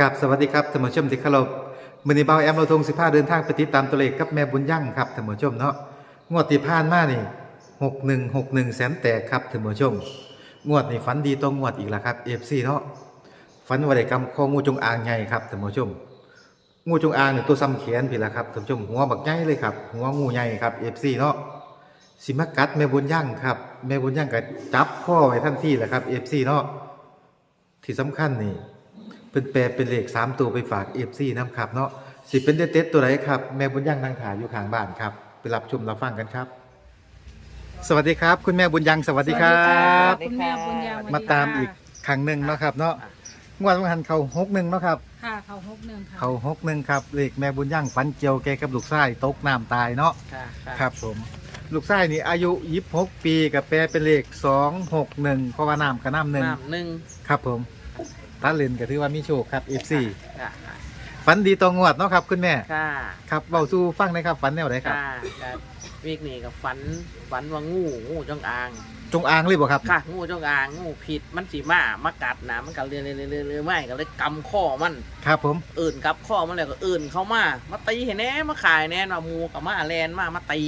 กับสวัสดีครับท่านผู้ชมที่เคารพมือนี้เบาแอมเราทง15เดินทางไปติดตามตัวเลขกับแม่บุญยั่งครับท่านผู้ชมเนาะงวดที่ผ่านมานี่6161แสนแตกครับท่านผู้ชม งวดนี้ฝันดีต้องงวดอีกแล้วครับ FC เนาะฝันว่าได้กำคองูจงอางใหญ่ครับท่านผู้ชม งูจงอางเนี่ยตัวซ้ำแขนพี่ละครับท่านผู้ชมหัวบักใหญ่เลยครับหัวงูใหญ่ครับ FC เนาะสิมากัดแม่บุญยั่งครับแม่บุญยั่งก็จับข้อไว้ทันทีแหละครับ FC เนาะที่สำคัญนี่ เป็นแปลเป็นเลขสามตัวไปฝากเอฟซีน้ำครับเนาะสิเป็นเด็ดๆตัวไหนครับ แม่บุญยังนั่งถ่ายอยู่ข้างบ้านครับ ไปรับชมรับฟังกันครับ สวัสดีครับ คุณแม่บุญยังสวัสดีครับคุณแม่บุญญาวันนี้มาตามอีกครั้งหนึ่งเนาะครับเนาะงวดวันหันเขาหกหนึ่งเนาะครับ ค่ะ เขาหกหนึ่งค่ะเขาหกหนึ่งครับเลขแม่บุญยังฝันเจียวแกกับลูกชายตกน้ำตายเนาะค่ะครับผมลูกชายนี่อายุยี่สิบหกปีกับแปลเป็นเลขสองหกหนึ่งเพราะว่าน้ำกับน้ำหนึ่งน้ำหนึ่งครับผม ตาเลนก็ถือว่ามีโชคครับเอฟซีค่ะฝันดีตรงงวดเนาะครับคุณแม่ ค่ะครับเบาสู้ฟังหนะครับฝันแนวไหนครับ ค่ะค่ะวีกนี้กับฝันฝันว่างูงูจงอาง จงอางเลยบ่ครับ ค่ะ งูจงอางงูผิดมันสีมามากัดนะมันกัดเรื่อยเรื่อยเรื่อยเรื่อยไม่ก็เลยกำข้อมันครับผมอื่นกับข้อมันแล้วก็อื่นเข้ามา มาตีเห็นแน่มาขายแน่มามูกับมาแลนมามาตี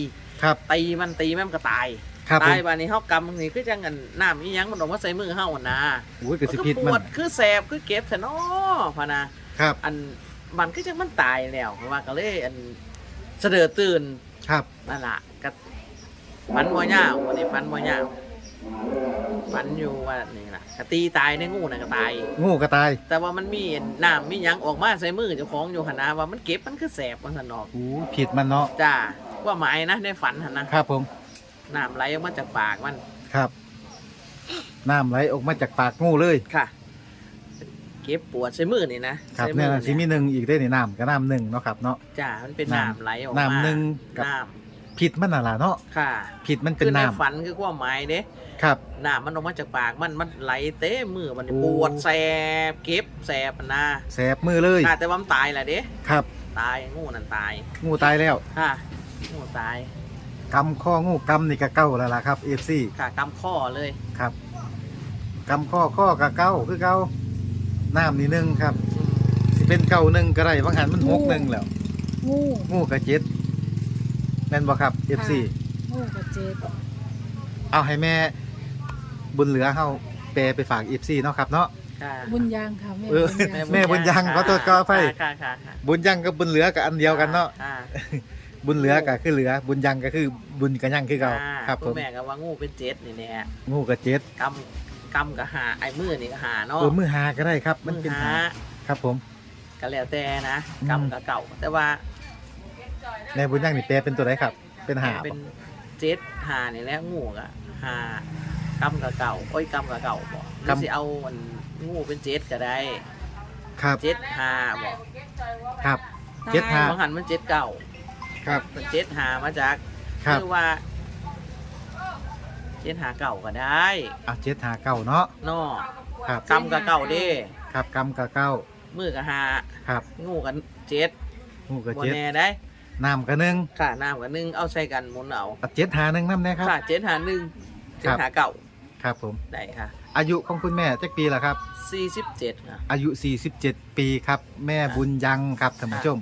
ครับตีมันตีแม่มันก็ตาย ครับผตามยบานนี้เฮากำนี่คือจังกันน้ำอีหยังมันออกมาใส่มือเฮาอะนะอุ้ยกระสิก็พิษปมัวนดคือแสบคือเก็บแท้เนาะพะนะครับ อันมันก็จังมันตายแล้วเพราะว่าก็เลยอันเสดอตื่นครับ นั่นล่ะก็ฟันบ่ยาววันนี้ฟันบ่ยาวฟันอยู่ว่านี่ล่ะก็ตีตายในงูน่ะก็ตาย งูกระต่ายแต่ว่ามันมีน้ำมีหยังออกมาใส่มือเจ้าของอยู่หั่นนะว่ามันเก็บมันคือแสบมันซั่นเนาะอู้ผิดมันเนาะจ้าว่าหมายนะในฝันหั่นนะครับผม น้ำไหลออกมาจากปากมันครับน้ำไหลออกมาจากปากงูเลย ค่ะ เก็บปวดใส่มือนี่นะครับใส่มืเนี่ยอสิมีหนึ่งอีกได้ในน้ำก็น้ำหนึ่งเนาะครับเนาะ จ้ามันเป็นน้ำน้ำไหลออกมาน้ำหนึ่งกับ น้ผิดมันน่ะล่ะเนาะำค่ะผิดมันเป็คืนอในน้ฝันคือความหมายเด้ำครับ น้ำมันออกมาจากปากมันมันไหลเต้มือมันนี่โอ้ ปวดแสบเก็บแสบนะแสบมือเลยค่ะแต่ว่ามันตายแหละเด้ครับ ตายงูนั่นตายงูตายแล้วค่ะงูตาย กำข้องูกำนี่ก็เก้าแล้วล่ะครับเอฟซีค่ะกำข้อเลย ครับกำข้อข้อกับเก้าคือเก้าน้ำนี่หนึ่งครับอืมสิเป็นเก้าหนึ่งก็ได้บางหันมันหกหนึ่งแล้วงูงูกับเจ็ดแม่นบ่ครับ FC งูกับเจ็ดเอาให้แม่บุญเหลือเฮาแปลไปฝาก FC เนาะครับเนาะค่ะบุญยางค่ะแม่เออบุญยางแม่บุญยังขอโทษขออภัยค่ะค่ะค่ะบุญยังกับบุญเหลือกับอันเดียวกันเนาะค่ะ บุญเหลือก็คือเหลือ บุญยังก็คือบุญกับยังคือเก่าค่ะครับผคุณมแม่ก็ว่างูเป็นเจ็ดนี่แน่งูกับเจ็ดกำกำกับหาไอ้มือนี่ก็หาเนาะเออมือหาก็ได้ครับ มันมือเป็นหาหาครับผม ก็แล้วแต่นะอืม กำกับเก่า แต่ว่าแม่บุญยังนี่แปลเป็นตัวไหนครับ เป็นหาเป็บ่นเจ็ดหานี่แหละงูกะหากำกับเก่าโอ้ยกำกับเก่าบอกหรือสิเอาอันงูเป็นเจ็ดก็ได้ครับ เจ็ดหาบอกครับเจ็ดหา บางหันมันเจ็ดเก่า ครับมันเจ็ดหามาจากครับคือว่าเจ็ดหาเก่าก็ได้เอาเจ็ดหาเก้าเนาะนอครับกำกับเก่าเด้ครับกำกับเก้ามือกับหาครับงูกันเจ็ดงูกับบนเจ็ดแน่ได้น้ำกับหนึ่งค่ะน้ำกับหนึ่งเอาใส่กันหมุนเอาเอาเจ็ดหาหนึ่งน้ำแน่ครับ ค่ะเจ็ดหาหนึ่งเจ็ครัดบหาเก่าครับผม ได้ค่ะอายุของคุณแม่จักปีละครับ สี่สิบเจ็ดค่ะ อายุ 47 ปีครับ แม่บุญยังครับท่านผู้ชม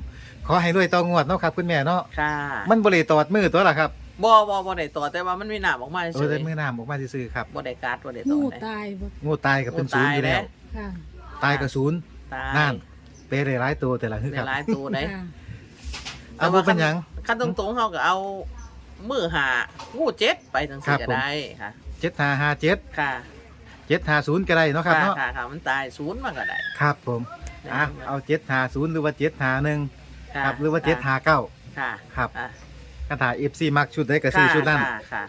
ขอให้รวยต่องวดเนาะครับคุณแม่เนาะค่ะมันบริตอดมือตัวละครับบ่บ่บ่ได้ต่อแต่ว่ามันมีหนามออกมาเอเฉอยได้มือน้ำออกมาซื่อๆครับบ่ได้การ์ดบ่ได้ต่องูได้ตายบ่งูตายกับเป็นศูนย์อยู่แล้วค่ะตายกับศูนย์ตายนั่นเปรย์ร้ายตัวแต่ละคือในครับ หลายตัวได้ค่ะเอาบ่เป็นหยัง ขั้นตรงๆเฮาก็เอามือหางูเจ็ดไปจังครัซี่บก็ผม ได้ค่ะ เจ็ดหาหาเจ็ดค่ะเจ็ดหาศูนย์ก็ได้เนาะครับเนาะค่ะค่ะมันตายศูนย์มันก็ได้ ครับผมอะเอาเจ็ดหาศูนย์หรือว่าเจ็ดหาหนึ่งค่ะครับหรือว่าเจ็ดหาเก้าค่ะครับอะคาถาเอฟซีมักชุดได้กับซื้อชุดนั้นค่ะค่ะ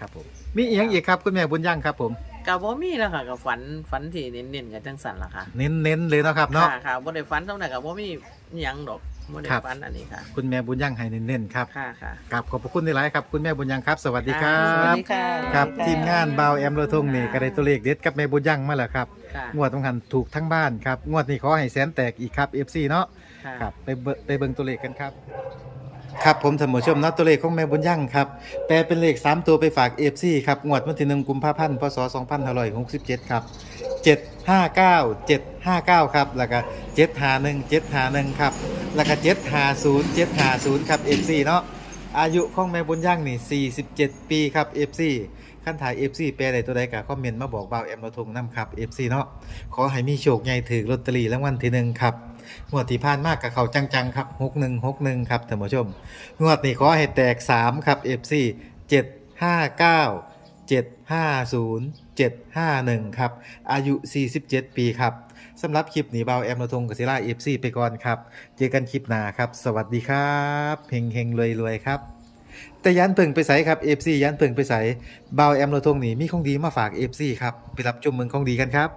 ครับผมมีอีกอย่างอีกครับคุณแม่บุญยังครับผมก็บ่มีแล้วค่ะก็ฝันฝันที่เน้นๆกันจังสั่นล่ะค่ะเน้นเน้นๆเลยเนาะครับเนาะ ค่ะค่ะบ่ได้ฝันเท่าไหร่ก็บ่มีหยังดอก บ่ได้ครับฝันอันนี้ค่ะ คุณแม่บุญยังให้เน้นๆครับค่ะค่ะกับขอบพระคุณในหลายๆครับ คุณแม่บุญยังครับ สวัสดีครัสวัสบ ดีค่ะครับสวัสดีะทีมงานบาวแอมโรทงนี่ก็ได้ตัวเลขเด็ดกับแม่บุญยังมาแล้วครับ ค่ะงวดต้องหันถูกทั้งบ้านครับ งวดนี้ขอให้แสนแตกอีกครับ FC เนาะ ค่ะ ครับไปเบิ่งไปเบิ่งตัวเลขกันครับ ครับผมท่านผู้ชมเนาะตัวเลขของแม่บุญยังครับแปลเป็นเลข 3 ตัวไปฝาก FC ครับงวดวันที่1กุมภาพันธ์พศ2567 ครับ 759 759ครับ แล้วก็751 751ครับ แล้วก็750 750ครับ FC เนาะ อายุของแม่บุญย่างนี่ 47 ปีครับ FC ขั้นถ่าย FC แปลใดตัวใดก็คอมเมนต์มาบอกบ่าวแอมเราทงน้ำครับ FC เนาะ ขอให้มีโชคใหญ่ถือลอตเตอรี่รางวัลที่หนึ่งครับ งวดที่ผ่านมากกับเขาจังๆครับ6161ครับท่านผู้ชม งวดนี้ขอให้แตก3ครับ FC 759 750 751 ครับ อายุ 47 ปีครับสำหรับคลิปหนีเบาแอมระทงกับศิลา FC ไปก่อนครับ เจอกันคลิปหน้าครับ สวัสดีครับเฮงเฮงรวยรวยๆครับ แต่ยันเพิ่งไปใส่ครับ FC ยันเพิ่งไปใส่เบาแอมระทงนี่มีของดีมาฝาก FC ครับ ไปรับชมเมืองของดีกันครับ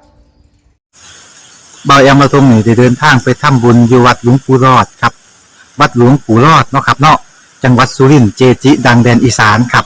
เบาแอมมาทรงนี่ได้เดินทางไปทำบุญอยู่วัดหลวงปู่รอดครับ วัดหลวงปู่รอดเนาะครับเนาะจังหวัดสุรินทร์เจจิ ดังแดนอีสานครับ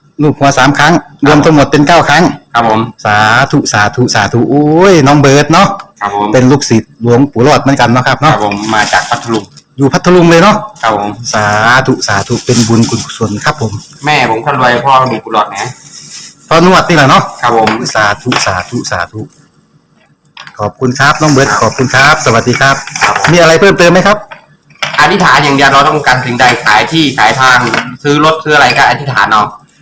ลูกหัวสามครั้ง รวมทั้งหมดเป็นเก้าครั้ง ครับผม สาธุสาธุสาธุโอ้ยน้องเบิร์ดเนาะครับผม เป็นลูกศิษย์หลวงปู่รอดเหมือนกันเนาะครับครับเนาะผมมาจากพัทลุง อยู่พัทลุงเลยเนาะครับผม สาธุสาธุเป็นบุญกุศลครับผมแม่ผมคนรวยพ่อมีกุหลาบนะ พอนวดนี่แหละเนาะครับผม สาธุสาธุสาธุขอบคุณครับน้องเบิร์ดขอบคุณครับ สวัสดีครับ ครับผม มีอะไรเพิ่มเติมไหมครับ อธิษฐานอย่างเดียวเราต้องการสิ่งใดขายที่ขายทาง ซื้อรถซื้ออะไรก็อธิษฐานเอา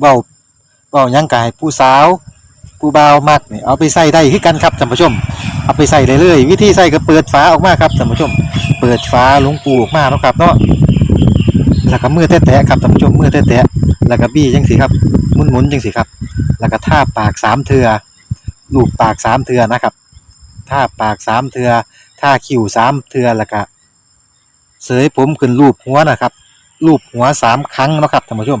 เว้าเว้ายังกายผู้สาว ผู้บ่าวมักนี่เอาไปใส่ได้คือกันครับท่านผู้ชม เอาไปใส่เลยเลย วิธีใส่ก็เปิดฝาออกมาครับท่านผู้ชม เปิดฝาลวงปูออกมาเนาะครับเนาะแล้วก็มือแตะๆครับท่านผู้ชมมือแตะๆแล้วก็บี้จังสิครับหมุนๆจังสิครับ แล้วก็ท่าปากสามเทือลูบปากสามเทือนะครับท่าปากสามเทือท่าคิ้วสามเทือแล้วก็เสยผมขึ้นรูปหัวนะครับรูปหัวสามครั้งนะครับท่านผู้ชม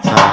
สา